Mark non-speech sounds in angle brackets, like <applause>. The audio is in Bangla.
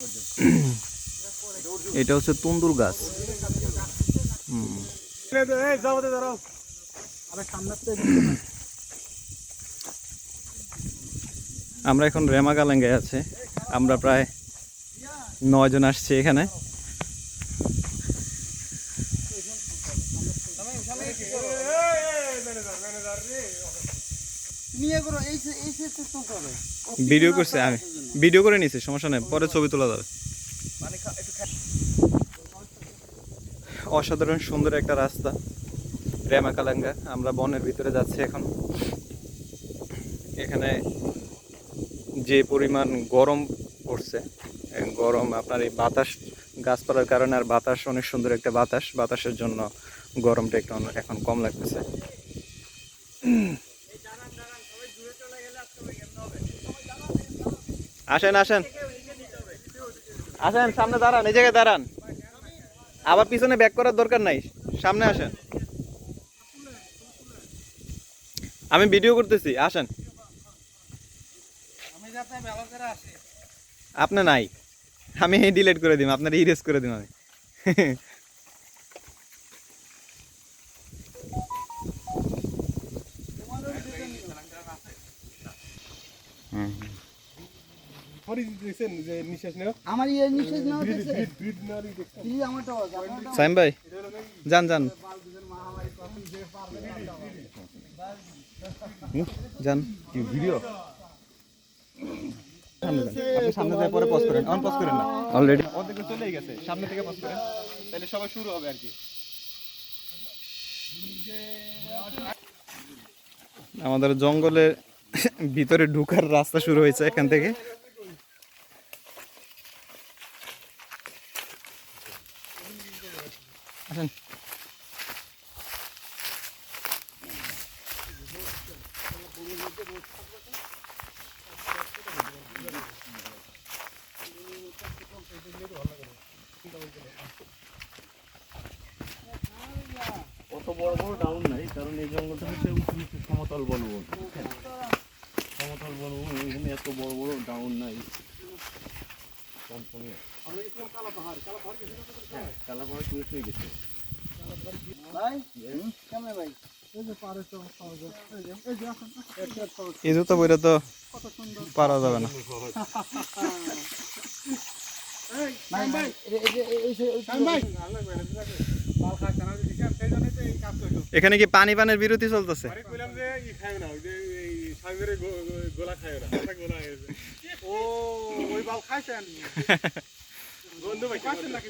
<clears throat> এটা হচ্ছে তুন্দুর গাছ। আমরা এখন রেমা গালেঙ্গে আছে। আমরা প্রায় নয় ভিডিও করছে আমি ভিডিও করে নিছি সমস্যা নেই পরে ছবি তোলা যাবে। অসাধারণ সুন্দর একটা রাস্তা রেমাকালাঙ্গা আমরা বনের ভিতরে যাচ্ছি এখন। এখানে যে পরিমাণ গরম পড়ছে গরম আপনার এই বাতাস গাছপালার কারণে আর বাতাস অনেক সুন্দর একটা বাতাস বাতাসের জন্য গরমটা একটু এখন কম লাগতেছে। আসেন আসেন। আসেন, সামনে দাঁড়ান, এই জায়গায় দাঁড়ান। আবার পিছনে ব্যাক করার দরকার নাই। সামনে আসেন। আমি ভিডিও করতেছি, আসেন। আপনি নাই। আমি ডিলিট করে দিম, আপনার ইরেজ করে দিম আমি। হুম। সাইম ভাই যান যান। যান। কি ভিডিও সামনে সামনে থেকে পরে পজ করেন। অন পজ করেন না। অলরেডি অর্ধেক চলেই গেছে। সামনে থেকে পজ করেন। তাহলে সবাই শুরু হবে আর কি। আমাদের জঙ্গলের ভিতরে ঢুকার রাস্তা শুরু হয়েছে এখান থেকে। আসেন। অত বড় বড় ডাউন নাই, কারণ এই জঙ্গলটা হচ্ছে সমতল বনবন সমতল বনবন এখানে এত বড় বড় ডাউন নাই। কমে এই জুতো বইটা তো পারা যাবে না। এখানে কি পানি পানের বিরতি চলতেছে? গোলা <laughs> খায় ও ওই বাল খাইছেন? <laughs> বন্ধু ভাই খাইছেন নাকি